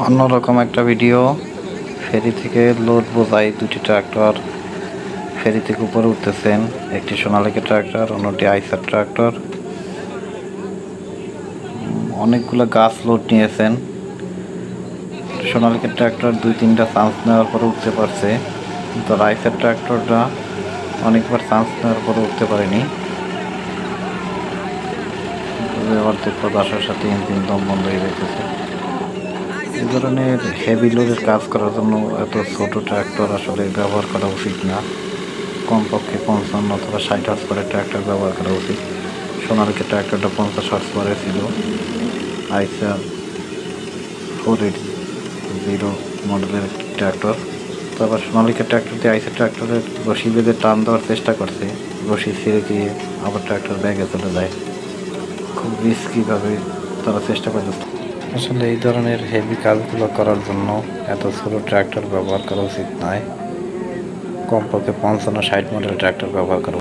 অন্যরকম একটা ভিডিও ফেরি থেকে লোড বোঝাই দুটি ট্রাক্টর ফেরি থেকে উপরে উঠতেছেন একটি সোনালিকা ট্রাক্টর অন্যটি আইসার ট্রাক্টর অনেকগুলো গাছ লোড নিয়েছেন। সোনালিকা ট্রাক্টর দুই তিনটা চান্স নেওয়ার পরে উঠতে পারছে, কিন্তু আইসার ট্রাক্টরটা অনেকবার চান্স নেওয়ার পরে উঠতে পারেনি। অর্ধেক পথ আসার সাথে ইঞ্জিন দম বন্ধ হয়ে যেতেছে ধরনের হেভি লোডের কাজ করার জন্য এত ছোট ট্র্যাক্টর আসলে ব্যবহার করা উচিত না। কমপক্ষে পঞ্চান্ন অথবা ষাট হার্স পরে ট্র্যাক্টর ব্যবহার করা উচিত। সোনালিকা ট্র্যাক্টরটা পঞ্চাশ হার্স পরে ছিল। আইসার ফোর এইট জিরো মডেলের ট্র্যাক্টর তারপর সোনালিকা ট্র্যাক্টর দিয়ে আইসার ট্র্যাক্টরের রশি বেঁধে টান দেওয়ার চেষ্টা করছে। রশি ছেড়ে দিয়ে আবার ট্র্যাক্টর ব্যাগে চলে যায়। খুব রিস্কিভাবে তারা চেষ্টা করতেছে। আসলে এই ধরনের হেভি কাজগুলো করার জন্য এত ছোট ট্র্যাক্টর ব্যবহার করা উচিত নয়। কমপক্ষে পঞ্চান্ন ষাট মডেল ট্র্যাক্টর ব্যবহার করা